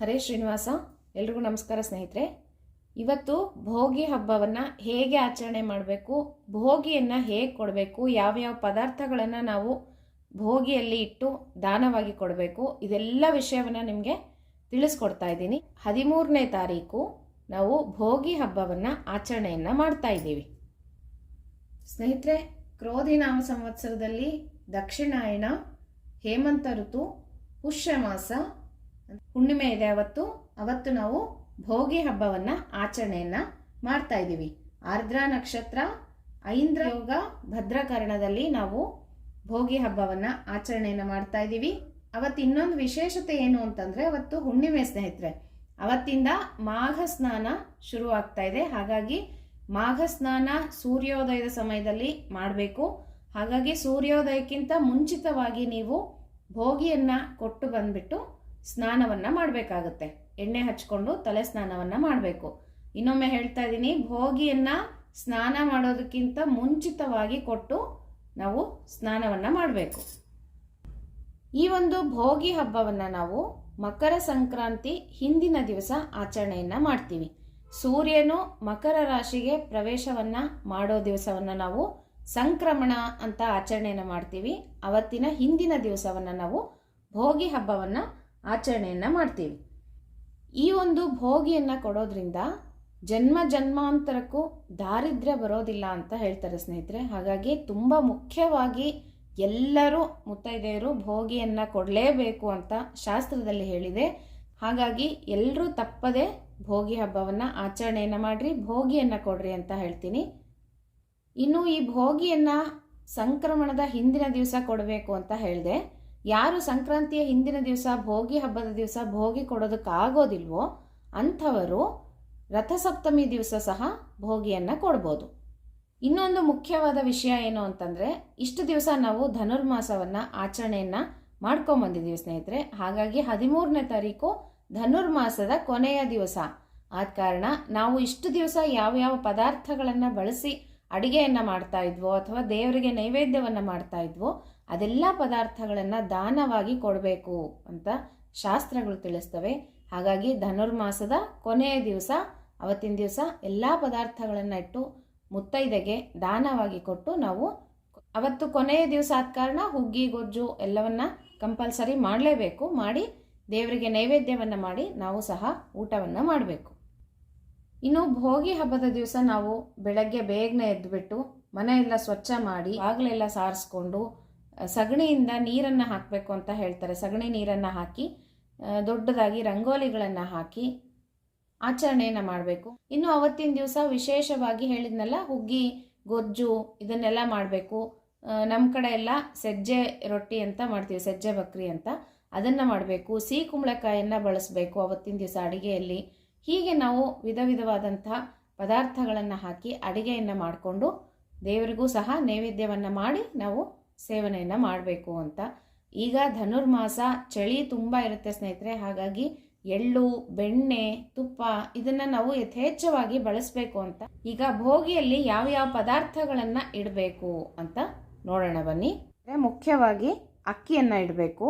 ಹರೇ ಶ್ರೀನಿವಾಸ, ಎಲ್ರಿಗೂ ನಮಸ್ಕಾರ ಸ್ನೇಹಿತರೆ. ಇವತ್ತು ಭೋಗಿ ಹಬ್ಬವನ್ನು ಹೇಗೆ ಆಚರಣೆ ಮಾಡಬೇಕು, ಭೋಗಿಯನ್ನು ಹೇಗೆ ಕೊಡಬೇಕು, ಯಾವ್ಯಾವ ಪದಾರ್ಥಗಳನ್ನು ನಾವು ಭೋಗಿಯಲ್ಲಿ ಇಟ್ಟು ದಾನವಾಗಿ ಕೊಡಬೇಕು, ಇದೆಲ್ಲ ವಿಷಯವನ್ನು ನಿಮಗೆ ತಿಳಿಸ್ಕೊಡ್ತಾ ಇದ್ದೀನಿ. ಹದಿಮೂರನೇ ತಾರೀಕು ನಾವು ಭೋಗಿ ಹಬ್ಬವನ್ನು ಆಚರಣೆಯನ್ನು ಮಾಡ್ತಾ ಇದ್ದೀವಿ. ಸ್ನೇಹಿತರೆ, ಕ್ರೋಧಿ ನಾಮ ಸಂವತ್ಸರದಲ್ಲಿ ದಕ್ಷಿಣಾಯಣ, ಹೇಮಂತ ಋತು ಪುಷ್ಯ ಮಾಸ ಹುಣ್ಣಿಮೆ ಇದೆ ಅವತ್ತು. ಅವತ್ತು ನಾವು ಭೋಗಿ ಹಬ್ಬವನ್ನ ಆಚರಣೆಯನ್ನು ಮಾಡ್ತಾ ಇದ್ದೀವಿ. ಆರ್ದ್ರ ನಕ್ಷತ್ರ, ಐಂದ್ರ ಯೋಗ, ಭದ್ರಕರಣದಲ್ಲಿ ನಾವು ಭೋಗಿ ಹಬ್ಬವನ್ನ ಆಚರಣೆಯನ್ನು ಮಾಡ್ತಾ ಇದ್ದೀವಿ. ಅವತ್ತು ಇನ್ನೊಂದು ವಿಶೇಷತೆ ಏನು ಅಂತಂದ್ರೆ, ಅವತ್ತು ಹುಣ್ಣಿಮೆ ಸ್ನೇಹಿತರೆ. ಅವತ್ತಿಂದ ಮಾಘ ಸ್ನಾನ ಶುರುವಾಗ್ತಾ ಇದೆ. ಹಾಗಾಗಿ ಮಾಘ ಸ್ನಾನ ಸೂರ್ಯೋದಯದ ಸಮಯದಲ್ಲಿ ಮಾಡಬೇಕು. ಹಾಗಾಗಿ ಸೂರ್ಯೋದಯಕ್ಕಿಂತ ಮುಂಚಿತವಾಗಿ ನೀವು ಭೋಗಿಯನ್ನ ಕೊಟ್ಟು ಬಂದ್ಬಿಟ್ಟು ಸ್ನಾನವನ್ನ ಮಾಡಬೇಕಾಗುತ್ತೆ. ಎಣ್ಣೆ ಹಚ್ಕೊಂಡು ತಲೆ ಸ್ನಾನವನ್ನ ಮಾಡಬೇಕು. ಇನ್ನೊಮ್ಮೆ ಹೇಳ್ತಾ ಇದ್ದೀನಿ ಭೋಗಿಯನ್ನ ಸ್ನಾನ ಮಾಡೋದಕ್ಕಿಂತ ಮುಂಚಿತವಾಗಿ ಕೊಟ್ಟು ನಾವು ಸ್ನಾನವನ್ನ ಮಾಡಬೇಕು. ಈ ಒಂದು ಭೋಗಿ ಹಬ್ಬವನ್ನ ನಾವು ಮಕರ ಸಂಕ್ರಾಂತಿ ಹಿಂದಿನ ದಿವಸ ಆಚರಣೆಯನ್ನು ಮಾಡ್ತೀವಿ. ಸೂರ್ಯನು ಮಕರ ರಾಶಿಗೆ ಪ್ರವೇಶವನ್ನ ಮಾಡೋ ದಿವಸವನ್ನ ನಾವು ಸಂಕ್ರಮಣ ಅಂತ ಆಚರಣೆಯನ್ನು ಮಾಡ್ತೀವಿ. ಅವತ್ತಿನ ಹಿಂದಿನ ದಿವಸವನ್ನ ನಾವು ಭೋಗಿ ಹಬ್ಬವನ್ನ ಆಚರಣೆಯನ್ನ ಮಾಡ್ತೀವಿ. ಈ ಒಂದು ಭೋಗಿಯನ್ನ ಕೊಡೋದ್ರಿಂದ ಜನ್ಮ ಜನ್ಮಾಂತರಕ್ಕೂ ದಾರಿದ್ರ್ಯ ಬರೋದಿಲ್ಲ ಅಂತ ಹೇಳ್ತಾರೆ ಸ್ನೇಹಿತರೆ. ಹಾಗಾಗಿ ತುಂಬ ಮುಖ್ಯವಾಗಿ ಎಲ್ಲರೂ ಮುತ್ತೈದೆಯರು ಭೋಗಿಯನ್ನ ಕೊಡಲೇಬೇಕು ಅಂತ ಶಾಸ್ತ್ರದಲ್ಲಿ ಹೇಳಿದೆ. ಹಾಗಾಗಿ ಎಲ್ಲರೂ ತಪ್ಪದೆ ಭೋಗಿ ಹಬ್ಬವನ್ನು ಆಚರಣೆಯನ್ನು ಮಾಡಿರಿ, ಭೋಗಿಯನ್ನು ಕೊಡ್ರಿ ಅಂತ ಹೇಳ್ತೀನಿ. ಇನ್ನು ಈ ಭೋಗಿಯನ್ನು ಸಂಕ್ರಮಣದ ಹಿಂದಿನ ದಿವಸ ಕೊಡಬೇಕು ಅಂತ ಹೇಳಿದೆ. ಯಾರು ಸಂಕ್ರಾಂತಿಯ ಹಿಂದಿನ ದಿವಸ ಭೋಗಿ ಹಬ್ಬದ ದಿವಸ ಭೋಗಿ ಕೊಡೋದಕ್ಕಾಗೋದಿಲ್ವೋ ಅಂಥವರು ರಥಸಪ್ತಮಿ ದಿವಸ ಸಹ ಭೋಗಿಯನ್ನು ಕೊಡ್ಬೋದು. ಇನ್ನೊಂದು ಮುಖ್ಯವಾದ ವಿಷಯ ಏನು ಅಂತಂದರೆ, ಇಷ್ಟು ದಿವಸ ನಾವು ಧನುರ್ಮಾಸವನ್ನು ಆಚರಣೆಯನ್ನು ಮಾಡ್ಕೊಂಬಂದಿದ್ದೀವಿ ಸ್ನೇಹಿತರೆ. ಹಾಗಾಗಿ ಹದಿಮೂರನೇ ತಾರೀಕು ಧನುರ್ಮಾಸದ ಕೊನೆಯ ದಿವಸ. ಆದ ಕಾರಣ ನಾವು ಇಷ್ಟು ದಿವಸ ಯಾವ ಯಾವ ಪದಾರ್ಥಗಳನ್ನು ಬಳಸಿ ಅಡುಗೆಯನ್ನು ಮಾಡ್ತಾ ಇದ್ವೋ ಅಥವಾ ದೇವರಿಗೆ ನೈವೇದ್ಯವನ್ನು ಮಾಡ್ತಾ ಇದ್ವೋ ಅದೆಲ್ಲ ಪದಾರ್ಥಗಳನ್ನು ದಾನವಾಗಿ ಕೊಡಬೇಕು ಅಂತ ಶಾಸ್ತ್ರಗಳು ತಿಳಿಸ್ತವೆ. ಹಾಗಾಗಿ ಧನುರ್ಮಾಸದ ಕೊನೆಯ ದಿವಸ, ಅವತ್ತಿನ ದಿವಸ ಎಲ್ಲ ಪದಾರ್ಥಗಳನ್ನು ಇಟ್ಟು ಮುತ್ತೈದೆಗೆ ದಾನವಾಗಿ ಕೊಟ್ಟು ನಾವು ಅವತ್ತು ಕೊನೆಯ ದಿವಸ ಆದ ಕಾರಣ ಹುಗ್ಗಿ, ಗೊಜ್ಜು ಎಲ್ಲವನ್ನ ಕಂಪಲ್ಸರಿ ಮಾಡಲೇಬೇಕು. ಮಾಡಿ ದೇವರಿಗೆ ನೈವೇದ್ಯವನ್ನು ಮಾಡಿ ನಾವು ಸಹ ಊಟವನ್ನು ಮಾಡಬೇಕು. ಇನ್ನು ಭೋಗಿ ಹಬ್ಬದ ದಿವಸ ನಾವು ಬೆಳಗ್ಗೆ ಬೇಗನೆ ಎದ್ದುಬಿಟ್ಟು ಮನೆಯೆಲ್ಲ ಸ್ವಚ್ಛ ಮಾಡಿ ಆಗಲೆಲ್ಲ ಸಾರಿಸ್ಕೊಂಡು ಸಗಣಿಯಿಂದ ನೀರನ್ನು ಹಾಕಬೇಕು ಅಂತ ಹೇಳ್ತಾರೆ. ಸಗಣಿ ನೀರನ್ನು ಹಾಕಿ ದೊಡ್ಡದಾಗಿ ರಂಗೋಲಿಗಳನ್ನು ಹಾಕಿ ಆಚರಣೆಯನ್ನು ಮಾಡಬೇಕು. ಇನ್ನು ಅವತ್ತಿನ ದಿವಸ ವಿಶೇಷವಾಗಿ ಹೇಳಿದ್ನಲ್ಲ, ಹುಗ್ಗಿ, ಗೊಜ್ಜು ಇದನ್ನೆಲ್ಲ ಮಾಡಬೇಕು. ನಮ್ಮ ಕಡೆ ಎಲ್ಲ ಸಜ್ಜೆ ರೊಟ್ಟಿ ಅಂತ ಮಾಡ್ತೀವಿ, ಸಜ್ಜೆ ಬಕ್ರಿ ಅಂತ. ಅದನ್ನು ಮಾಡಬೇಕು. ಸಿಹಿ ಕುಂಬಳಕಾಯನ್ನು ಬಳಸಬೇಕು ಅವತ್ತಿನ ದಿವಸ ಅಡಿಗೆಯಲ್ಲಿ. ಹೀಗೆ ನಾವು ವಿಧ ವಿಧವಾದಂಥ ಪದಾರ್ಥಗಳನ್ನು ಹಾಕಿ ಅಡುಗೆಯನ್ನು ಮಾಡಿಕೊಂಡು ದೇವರಿಗೂ ಸಹ ನೈವೇದ್ಯವನ್ನು ಮಾಡಿ ನಾವು ಸೇವನೆಯನ್ನು ಮಾಡಬೇಕು ಅಂತ. ಈಗ ಧನುರ್ಮಾಸ ಚಳಿ ತುಂಬ ಇರುತ್ತೆ ಸ್ನೇಹಿತರೆ, ಹಾಗಾಗಿ ಎಳ್ಳು, ಬೆಣ್ಣೆ, ತುಪ್ಪ ಇದನ್ನು ನಾವು ಯಥೇಚ್ಛವಾಗಿ ಬಳಸಬೇಕು ಅಂತ. ಈಗ ಭೋಗಿಯಲ್ಲಿ ಯಾವ ಯಾವ ಪದಾರ್ಥಗಳನ್ನು ಇಡಬೇಕು ಅಂತ ನೋಡೋಣ ಬನ್ನಿ. ಮುಖ್ಯವಾಗಿ ಅಕ್ಕಿಯನ್ನು ಇಡಬೇಕು.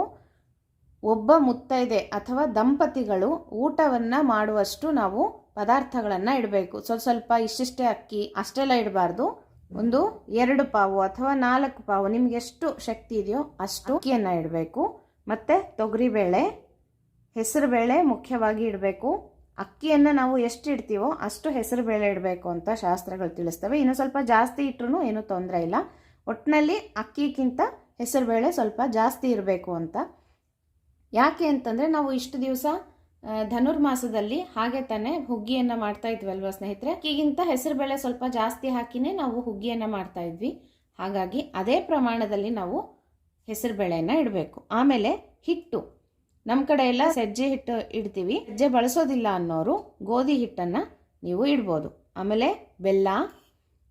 ಒಬ್ಬ ಮುತ್ತೈದೆ ಅಥವಾ ದಂಪತಿಗಳು ಊಟವನ್ನು ಮಾಡುವಷ್ಟು ನಾವು ಪದಾರ್ಥಗಳನ್ನು ಇಡಬೇಕು. ಸ್ವಲ್ಪ ಸ್ವಲ್ಪ ಇಷ್ಟಿಷ್ಟೇ ಅಕ್ಕಿ, ಅಷ್ಟೆಲ್ಲ ಇಡಬಾರ್ದು. ಒಂದು, ಎರಡು ಪಾವು ಅಥವಾ ನಾಲ್ಕು ಪಾವು, ನಿಮ್ಗೆ ಎಷ್ಟು ಶಕ್ತಿ ಇದೆಯೋ ಅಷ್ಟು ಅಕ್ಕಿಯನ್ನು ಇಡಬೇಕು. ಮತ್ತು ತೊಗರಿಬೇಳೆ ಹೆಸರುಬೇಳೆ ಮುಖ್ಯವಾಗಿ ಇಡಬೇಕು. ಅಕ್ಕಿಯನ್ನು ನಾವು ಎಷ್ಟು ಇಡ್ತೀವೋ ಅಷ್ಟು ಹೆಸರುಬೇಳೆ ಇಡಬೇಕು ಅಂತ ಶಾಸ್ತ್ರಗಳು ತಿಳಿಸ್ತವೆ. ಇನ್ನು ಸ್ವಲ್ಪ ಜಾಸ್ತಿ ಇಟ್ಟರು ಏನೂ ತೊಂದರೆ ಇಲ್ಲ. ಒಟ್ಟಿನಲ್ಲಿ ಅಕ್ಕಿಗಿಂತ ಹೆಸರುಬೇಳೆ ಸ್ವಲ್ಪ ಜಾಸ್ತಿ ಇರಬೇಕು ಅಂತ. ಯಾಕೆ ಅಂತಂದರೆ ನಾವು ಇಷ್ಟು ದಿವಸ ಧನುರ್ಮಾಸದಲ್ಲಿ ಹಾಗೆ ತಾನೇ ಹುಗ್ಗಿಯನ್ನ ಮಾಡ್ತಾ ಇದ್ವಲ್ವ ಸ್ನೇಹಿತರೆ? ಈಗಿಂತ ಹೆಸರುಬೇಳೆ ಸ್ವಲ್ಪ ಜಾಸ್ತಿ ಹಾಕಿನೇ ನಾವು ಹುಗ್ಗಿಯನ್ನು ಮಾಡ್ತಾ ಇದ್ವಿ. ಹಾಗಾಗಿ ಅದೇ ಪ್ರಮಾಣದಲ್ಲಿ ನಾವು ಹೆಸರುಬೇಳೆಯನ್ನು ಇಡಬೇಕು. ಆಮೇಲೆ ಹಿಟ್ಟು. ನಮ್ಮ ಕಡೆ ಎಲ್ಲ ಸಜ್ಜೆ ಹಿಟ್ಟು ಇಡ್ತೀವಿ. ಸಜ್ಜೆ ಬಳಸೋದಿಲ್ಲ ಅನ್ನೋರು ಗೋಧಿ ಹಿಟ್ಟನ್ನು ನೀವು ಇಡ್ಬೋದು. ಆಮೇಲೆ ಬೆಲ್ಲ,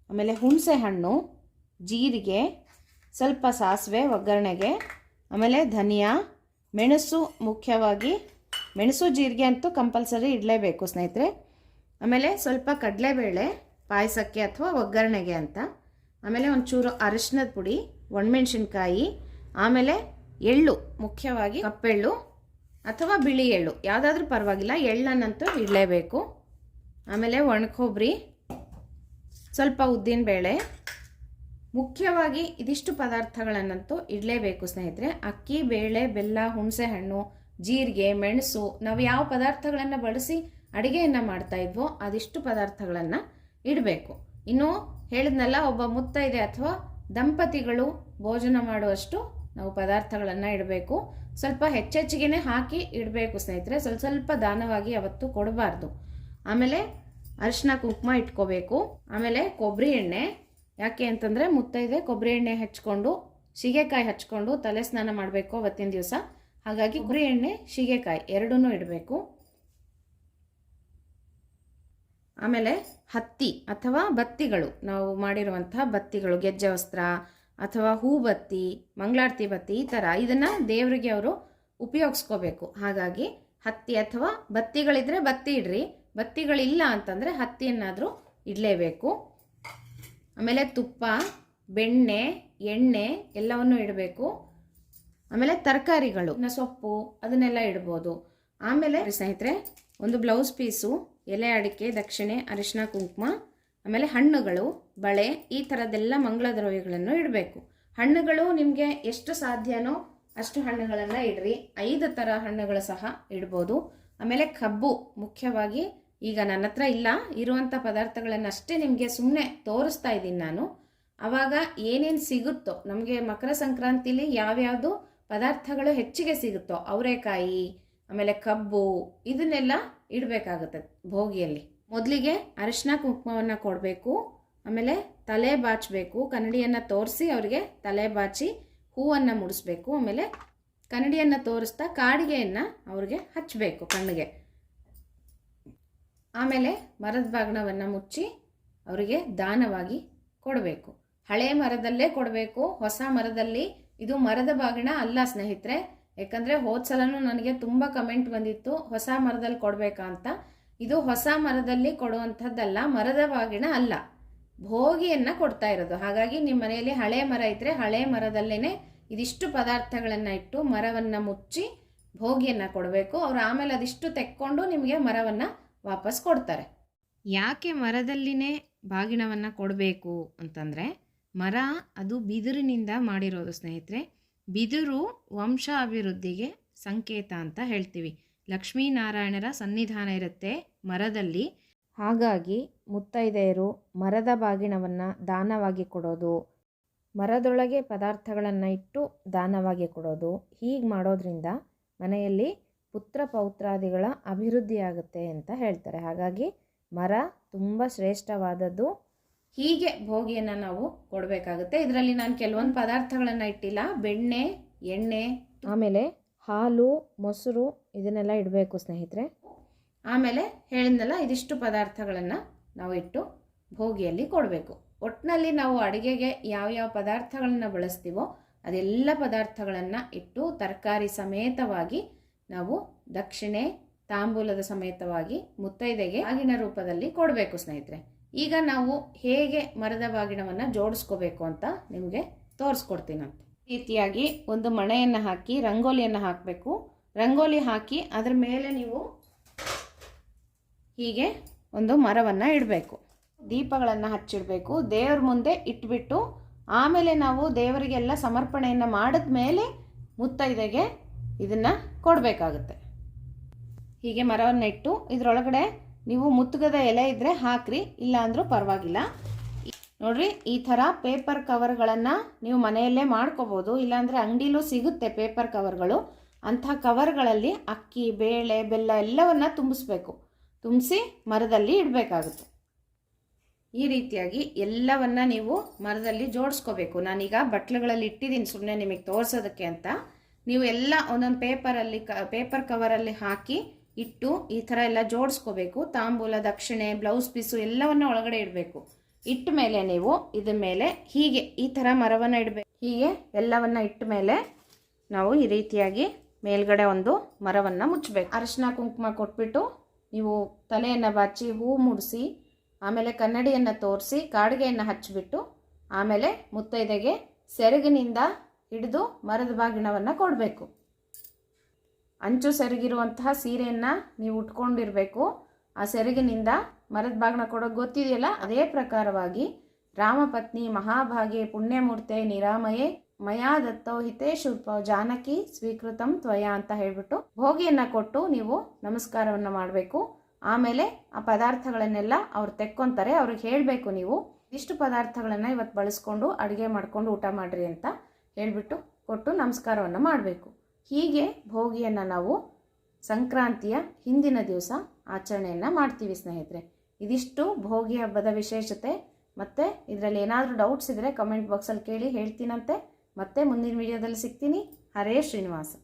ಆಮೇಲೆ ಹುಣಸೆ ಹಣ್ಣು, ಜೀರಿಗೆ, ಸ್ವಲ್ಪ ಸಾಸಿವೆ, ಒಗ್ಗರಣೆಗೆ, ಆಮೇಲೆ ಧನಿಯಾ, ಮೆಣಸು ಮುಖ್ಯವಾಗಿ ಮೆಣಸು ಜೀರಿಗೆ ಅಂತೂ ಕಂಪಲ್ಸರಿ ಇಡಲೇಬೇಕು ಸ್ನೇಹಿತರೆ. ಆಮೇಲೆ ಸ್ವಲ್ಪ ಕಡಲೆಬೇಳೆ, ಪಾಯಸಕ್ಕೆ ಅಥವಾ ಒಗ್ಗರಣೆಗೆ ಅಂತ. ಆಮೇಲೆ ಒಂಚೂರು ಅರಿಶಿನದ ಪುಡಿ, ಒಣಮೆಣ್ಸಿನ್ಕಾಯಿ, ಆಮೇಲೆ ಎಳ್ಳು, ಮುಖ್ಯವಾಗಿ ಕಪ್ಪೆಳ್ಳು ಅಥವಾ ಬಿಳಿ ಎಳ್ಳು. ಯಾವುದಾದ್ರೂ ಪರವಾಗಿಲ್ಲ, ಎಳ್ಳನ್ನಂತೂ ಇಡಲೇಬೇಕು. ಆಮೇಲೆ ಒಣಕೊಬ್ಬರಿ, ಸ್ವಲ್ಪ ಉದ್ದಿನಬೇಳೆ ಮುಖ್ಯವಾಗಿ ಇದಿಷ್ಟು ಪದಾರ್ಥಗಳನ್ನಂತೂ ಇಡಲೇಬೇಕು ಸ್ನೇಹಿತರೆ. ಅಕ್ಕಿ, ಬೇಳೆ, ಬೆಲ್ಲ ಹುಣಸೆ ಹಣ್ಣು ಜೀರಿಗೆ, ಮೆಣಸು ನಾವು ಯಾವ ಪದಾರ್ಥಗಳನ್ನು ಬಳಸಿ ಅಡುಗೆಯನ್ನು ಮಾಡ್ತಾ ಇದ್ವೋ ಅದಿಷ್ಟು ಪದಾರ್ಥಗಳನ್ನು ಇಡಬೇಕು. ಇನ್ನು ಹೇಳಿದ್ನಲ್ಲ ಒಬ್ಬ ಮುತ್ತೈದೆ ಅಥವಾ ದಂಪತಿಗಳು ಭೋಜನ ಮಾಡುವಷ್ಟು ನಾವು ಪದಾರ್ಥಗಳನ್ನು ಇಡಬೇಕು. ಸ್ವಲ್ಪ ಹೆಚ್ಚೆಚ್ಚಿಗೆ ಹಾಕಿ ಇಡಬೇಕು ಸ್ನೇಹಿತರೆ. ಸ್ವಲ್ಪ ಸ್ವಲ್ಪ ದಾನವಾಗಿ ಅವತ್ತು ಕೊಡಬಾರ್ದು. ಆಮೇಲೆ ಅರಿಶಿನ ಕುಂಕುಮ ಇಟ್ಕೋಬೇಕು. ಆಮೇಲೆ ಕೊಬ್ಬರಿ ಎಣ್ಣೆ. ಯಾಕೆ ಅಂತಂದರೆ ಮುತ್ತೈದೆ ಕೊಬ್ಬರಿ ಎಣ್ಣೆ ಹಚ್ಕೊಂಡು ಸೀಗೆಕಾಯಿ ಹಚ್ಕೊಂಡು ತಲೆ ಸ್ನಾನ ಮಾಡಬೇಕು ಅವತ್ತಿನ ದಿವಸ. ಹಾಗಾಗಿ ಕೊಬ್ಬರಿ ಎಣ್ಣೆ, ಶೀಗೆಕಾಯಿ ಎರಡೂ ಇಡಬೇಕು. ಆಮೇಲೆ ಹತ್ತಿ ಅಥವಾ ಬತ್ತಿಗಳು, ನಾವು ಮಾಡಿರುವಂತಹ ಬತ್ತಿಗಳು, ಗೆಜ್ಜೆ ವಸ್ತ್ರ ಅಥವಾ ಹೂ ಬತ್ತಿ, ಮಂಗಳಾರತಿ ಬತ್ತಿ ಈ ಥರ ಇದನ್ನು ದೇವರಿಗೆ ಅವರು ಉಪಯೋಗಿಸ್ಕೋಬೇಕು. ಹಾಗಾಗಿ ಹತ್ತಿ ಅಥವಾ ಬತ್ತಿಗಳಿದ್ರೆ ಬತ್ತಿ ಇಡ್ರಿ, ಬತ್ತಿಗಳಿಲ್ಲ ಅಂತಂದರೆ ಹತ್ತಿಯನ್ನಾದರೂ ಇಡಲೇಬೇಕು. ಆಮೇಲೆ ತುಪ್ಪ, ಬೆಣ್ಣೆ, ಎಣ್ಣೆ ಎಲ್ಲವನ್ನು ಇಡಬೇಕು. ಆಮೇಲೆ ತರಕಾರಿಗಳು. ಸೊಪ್ಪು ಅದನ್ನೆಲ್ಲ ಇಡ್ಬೋದು. ಆಮೇಲೆ ಸ್ನೇಹಿತರೆ ಒಂದು ಬ್ಲೌಸ್ ಪೀಸು ಎಲೆ ಅಡಿಕೆ ದಕ್ಷಿಣೆ ಅರಿಶಿನ ಕುಂಕುಮ ಆಮೇಲೆ ಹಣ್ಣುಗಳು ಬಳೆ ಈ ಥರದ್ದೆಲ್ಲ ಮಂಗಳ ದ್ರವ್ಯಗಳನ್ನು ಇಡಬೇಕು. ಹಣ್ಣುಗಳು ನಿಮಗೆ ಎಷ್ಟು ಸಾಧ್ಯನೋ ಅಷ್ಟು ಹಣ್ಣುಗಳನ್ನು ಇಡ್ರಿ. ಐದು ಥರ ಹಣ್ಣುಗಳು ಸಹ ಇಡ್ಬೋದು. ಆಮೇಲೆ ಕಬ್ಬು ಮುಖ್ಯವಾಗಿ ಈಗ ನನ್ನ ಹತ್ರ ಇಲ್ಲ ಇರುವಂಥ ಪದಾರ್ಥಗಳನ್ನು ಅಷ್ಟೇ ನಿಮಗೆ ಸುಮ್ಮನೆ ತೋರಿಸ್ತಾ ಇದ್ದೀನಿ ನಾನು. ಆವಾಗ ಏನೇನು ಸಿಗುತ್ತೋ ನಮಗೆ ಮಕರ ಸಂಕ್ರಾಂತಿಲಿ ಯಾವ್ಯಾವುದು ಪದಾರ್ಥಗಳು ಹೆಚ್ಚಿಗೆ ಸಿಗುತ್ತೋ ಅವರೆಕಾಯಿ, ಆಮೇಲೆ ಕಬ್ಬು, ಇದನ್ನೆಲ್ಲ ಇಡಬೇಕಾಗುತ್ತೆ ಭೋಗಿಯಲ್ಲಿ. ಮೊದಲಿಗೆ ಅರಿಶಿನ ಕುಂಕುಮವನ್ನು ಕೊಡಬೇಕು, ಆಮೇಲೆ ತಲೆ ಬಾಚಬೇಕು, ಕನ್ನಡಿಯನ್ನು ತೋರಿಸಿ ಅವರಿಗೆ ತಲೆ ಬಾಚಿ ಹೂವನ್ನು ಮುಡಿಸ್ಬೇಕು, ಆಮೇಲೆ ಕನ್ನಡಿಯನ್ನು ತೋರಿಸ್ತಾ ಕಾಡಿಗೆಯನ್ನು ಅವ್ರಿಗೆ ಹಚ್ಚಬೇಕು ಕಣ್ಣಿಗೆ. ಆಮೇಲೆ ಮರದ ಬಾಗ್ನವನ್ನು ಮುಚ್ಚಿ ಅವರಿಗೆ ದಾನವಾಗಿ ಕೊಡಬೇಕು. ಹಳೆ ಮರದಲ್ಲೇ ಕೊಡಬೇಕು, ಹೊಸ ಮರದಲ್ಲಿ ಇದು ಮರದ ಬಾಗಿಣ ಅಲ್ಲ, ಸ್ನೇಹಿತರೆ. ಯಾಕಂದರೆ ಹೋದ್ಸಲನೂ ನನಗೆ ತುಂಬ ಕಮೆಂಟ್ ಬಂದಿತ್ತು, ಹೊಸ ಮರದಲ್ಲಿ ಕೊಡಬೇಕಾ ಅಂತ? ಇದು ಹೊಸ ಮರದಲ್ಲಿ ಕೊಡುವಂಥದ್ದಲ್ಲ, ಮರದ ಬಾಗಿಣ ಅಲ್ಲ. ಭೋಗಿಯನ್ನು ಕೊಡ್ತಾ ಇರೋದು. ಹಾಗಾಗಿ ನಿಮ್ಮ ಮನೆಯಲ್ಲಿ ಹಳೆ ಮರ ಇದ್ದರೆ ಹಳೆ ಮರದಲ್ಲೇ ಇದಿಷ್ಟು ಪದಾರ್ಥಗಳನ್ನು ಇಟ್ಟು ಮರವನ್ನು ಮುಚ್ಚಿ ಭೋಗಿಯನ್ನು ಕೊಡಬೇಕು. ಅವ್ರು ಆಮೇಲೆ ಅದಿಷ್ಟು ತೆಕ್ಕೊಂಡು ನಿಮಗೆ ಮರವನ್ನು ವಾಪಸ್ ಕೊಡ್ತಾರೆ. ಯಾಕೆ ಮರದಲ್ಲಿನೇ ಬಾಗಿಣವನ್ನು ಕೊಡಬೇಕು ಅಂತಂದರೆ ಮರ ಅದು ಬಿದಿರಿನಿಂದ ಮಾಡಿರೋದು, ಸ್ನೇಹಿತರೆ. ಬಿದಿರು ವಂಶ ಅಭಿವೃದ್ಧಿಗೆ ಸಂಕೇತ ಅಂತ ಹೇಳ್ತೀವಿ. ಲಕ್ಷ್ಮೀನಾರಾಯಣರ ಸನ್ನಿಧಾನ ಇರುತ್ತೆ ಮರದಲ್ಲಿ. ಹಾಗಾಗಿ ಮುತ್ತೈದೆಯರು ಮರದ ಬಾಗಿಣವನ್ನು ದಾನವಾಗಿ ಕೊಡೋದು, ಮರದೊಳಗೆ ಪದಾರ್ಥಗಳನ್ನು ಇಟ್ಟು ದಾನವಾಗಿ ಕೊಡೋದು, ಹೀಗೆ ಮಾಡೋದ್ರಿಂದ ಮನೆಯಲ್ಲಿ ಪುತ್ರ ಪೌತ್ರಾದಿಗಳ ಅಭಿವೃದ್ಧಿಯಾಗುತ್ತೆ ಅಂತ ಹೇಳ್ತಾರೆ. ಹಾಗಾಗಿ ಮರ ತುಂಬ ಶ್ರೇಷ್ಠವಾದದ್ದು ಹೀಗೆ ಭೋಗಿಯನ್ನು ನಾವು ಕೊಡಬೇಕಾಗುತ್ತೆ. ಇದರಲ್ಲಿ ನಾನು ಕೆಲವೊಂದು ಪದಾರ್ಥಗಳನ್ನು ಇಟ್ಟಿಲ್ಲ. ಬೆಣ್ಣೆ ಎಣ್ಣೆ ಆಮೇಲೆ ಹಾಲು ಮೊಸರು ಇದನ್ನೆಲ್ಲ ಇಡಬೇಕು ಸ್ನೇಹಿತರೆ. ಆಮೇಲೆ ಹೇಳಿದ್ನಲ್ಲ ಇದಿಷ್ಟು ಪದಾರ್ಥಗಳನ್ನು ನಾವು ಇಟ್ಟು ಭೋಗಿಯಲ್ಲಿ ಕೊಡಬೇಕು. ಒಟ್ಟಿನಲ್ಲಿ ನಾವು ಅಡುಗೆಗೆ ಯಾವ್ಯಾವ ಪದಾರ್ಥಗಳನ್ನು ಬಳಸ್ತೀವೋ ಅದೆಲ್ಲ ಪದಾರ್ಥಗಳನ್ನು ಇಟ್ಟು ತರಕಾರಿ ಸಮೇತವಾಗಿ ನಾವು ದಕ್ಷಿಣೆ ತಾಂಬೂಲದ ಸಮೇತವಾಗಿ ಮುತ್ತೈದೆಗೆ ಆಗಿನ ರೂಪದಲ್ಲಿ ಕೊಡಬೇಕು ಸ್ನೇಹಿತರೆ. ಈಗ ನಾವು ಹೇಗೆ ಮರದ ಬಾಗಿಣವನ್ನು ಜೋಡಿಸ್ಕೋಬೇಕು ಅಂತ ನಿಮಗೆ ತೋರಿಸ್ಕೊಡ್ತೀನಂತೆ ಈ ರೀತಿಯಾಗಿ ಒಂದು ಮಣೆಯನ್ನು ಹಾಕಿ, ರಂಗೋಲಿಯನ್ನು ಹಾಕಬೇಕು. ರಂಗೋಲಿ ಹಾಕಿ ಅದರ ಮೇಲೆ ನೀವು ಹೀಗೆ ಒಂದು ಮರವನ್ನು ಇಡಬೇಕು. ದೀಪಗಳನ್ನು ಹಚ್ಚಿಡಬೇಕು. ದೇವ್ರ ಮುಂದೆ ಇಟ್ಬಿಟ್ಟು ಆಮೇಲೆ ನಾವು ದೇವರಿಗೆಲ್ಲ ಸಮರ್ಪಣೆಯನ್ನು ಮಾಡಿದ ಮೇಲೆ ಮುತ್ತೈದೆಗೆ ಇದನ್ನು ಕೊಡಬೇಕಾಗುತ್ತೆ. ಹೀಗೆ ಮರವನ್ನು ಇಟ್ಟು ಇದರೊಳಗಡೆ ನೀವು ಮುತ್ತುಗದ ಎಲೆ ಇದ್ದರೆ ಹಾಕ್ರಿ ಇಲ್ಲ ಅಂದರೂ ಪರವಾಗಿಲ್ಲ. ನೋಡ್ರಿ, ಈ ಥರ ಪೇಪರ್ ಕವರ್ಗಳನ್ನು ನೀವು ಮನೆಯಲ್ಲೇ ಮಾಡ್ಕೋಬೋದು. ಇಲ್ಲಾಂದರೆ ಅಂಗಡಿಲೂ ಸಿಗುತ್ತೆ ಪೇಪರ್ ಕವರ್ಗಳು. ಅಂಥ ಕವರ್ಗಳಲ್ಲಿ ಅಕ್ಕಿ, ಬೇಳೆ, ಬೆಲ್ಲ ಎಲ್ಲವನ್ನ ತುಂಬಿಸ್ಬೇಕು. ತುಂಬಿಸಿ ಮರದಲ್ಲಿ ಇಡಬೇಕಾಗುತ್ತೆ. ಈ ರೀತಿಯಾಗಿ ಎಲ್ಲವನ್ನ ನೀವು ಮರದಲ್ಲಿ ಜೋಡಿಸ್ಕೋಬೇಕು. ನಾನೀಗ ಬಟ್ಲುಗಳಲ್ಲಿ ಇಟ್ಟಿದ್ದೀನಿ ಸುಮ್ಮನೆ ನಿಮಗೆ ತೋರಿಸೋದಕ್ಕೆ ಅಂತ. ನೀವು ಎಲ್ಲ ಒಂದೊಂದು ಪೇಪರಲ್ಲಿ ಕ, ಪೇಪರ್ ಕವರಲ್ಲಿ ಹಾಕಿ ಇಟ್ಟು ಈ ಥರ ಎಲ್ಲ ಜೋಡಿಸ್ಕೋಬೇಕು. ತಾಂಬೂಲ, ದಕ್ಷಿಣೆ ಬ್ಲೌಸ್ ಪೀಸು ಎಲ್ಲವನ್ನ ಒಳಗಡೆ ಇಡಬೇಕು. ಇಟ್ಟ ಮೇಲೆ ನೀವು ಇದ್ರ ಮೇಲೆ ಹೀಗೆ ಈ ಥರ ಮರವನ್ನು ಇಡಬೇಕು. ಹೀಗೆ ಎಲ್ಲವನ್ನ ಇಟ್ಟ ಮೇಲೆ ನಾವು ಈ ರೀತಿಯಾಗಿ ಮೇಲ್ಗಡೆ ಒಂದು ಮರವನ್ನು ಮುಚ್ಚಬೇಕು. ಅರಶಿನ, ಕುಂಕುಮ ಕೊಟ್ಬಿಟ್ಟು ನೀವು ತಲೆಯನ್ನು ಬಾಚಿ, ಹೂ ಮುಡಿಸಿ, ಆಮೇಲೆ ಕನ್ನಡಿಯನ್ನು ತೋರಿಸಿ, ಕಾಡಿಗೆಯನ್ನು ಹಚ್ಚಿಬಿಟ್ಟು ಆಮೇಲೆ ಮುತ್ತೈದೆಗೆ ಸೆರಗಿನಿಂದ ಹಿಡಿದು ಮರದ ಬಾಗಿಣವನ್ನು ಕೊಡಬೇಕು. ಅಂಚು ಸೆರಗಿರುವಂತಹ ಸೀರೆಯನ್ನು ನೀವು ಉಟ್ಕೊಂಡಿರಬೇಕು. ಆ ಸೆರಗಿನಿಂದ ಮರದ ಬಾಗ್ನ ಕೊಡೋ ಗೊತ್ತಿದೆಯಲ್ಲ? ಅದೇ ಪ್ರಕಾರವಾಗಿ ರಾಮಪತ್ನಿ ಮಹಾಭಾಗೆ ಪುಣ್ಯಮೂರ್ತೆ ನಿರಾಮಯೇ ಮಯಾ ದತ್ತೋ ಜಾನಕಿ ಸ್ವೀಕೃತಂ ತ್ವಯ ಅಂತ ಹೇಳಿಬಿಟ್ಟು ಭೋಗಿಯನ್ನು ಕೊಟ್ಟು ನೀವು ನಮಸ್ಕಾರವನ್ನು ಮಾಡಬೇಕು. ಆಮೇಲೆ ಆ ಪದಾರ್ಥಗಳನ್ನೆಲ್ಲ ಅವ್ರು ತೆಕ್ಕೊಂತಾರೆ. ಅವ್ರಿಗೆ ಹೇಳಬೇಕು ನೀವು ಇಷ್ಟು ಪದಾರ್ಥಗಳನ್ನು ಇವತ್ತು ಬಳಸ್ಕೊಂಡು ಅಡುಗೆ ಮಾಡಿಕೊಂಡು ಊಟ ಮಾಡಿರಿ ಅಂತ ಹೇಳಿಬಿಟ್ಟು ಕೊಟ್ಟು ನಮಸ್ಕಾರವನ್ನು ಮಾಡಬೇಕು. ಹೀಗೆ ಭೋಗಿಯನ್ನು ನಾವು ಸಂಕ್ರಾಂತಿಯ ಹಿಂದಿನ ದಿವಸ ಆಚರಣೆಯನ್ನು ಮಾಡ್ತೀವಿ ಸ್ನೇಹಿತರೆ. ಇದಿಷ್ಟು ಭೋಗಿ ಹಬ್ಬದ ವಿಶೇಷತೆ. ಮತ್ತು ಇದರಲ್ಲಿ ಏನಾದರೂ ಡೌಟ್ಸ್ ಇದ್ದರೆ ಕಮೆಂಟ್ ಬಾಕ್ಸಲ್ಲಿ ಕೇಳಿ ಹೇಳ್ತೀನಂತೆ. ಮತ್ತೆ ಮುಂದಿನ ವಿಡಿಯೋದಲ್ಲಿ ಸಿಗ್ತೀನಿ. ಹರೇ ಶ್ರೀನಿವಾಸ.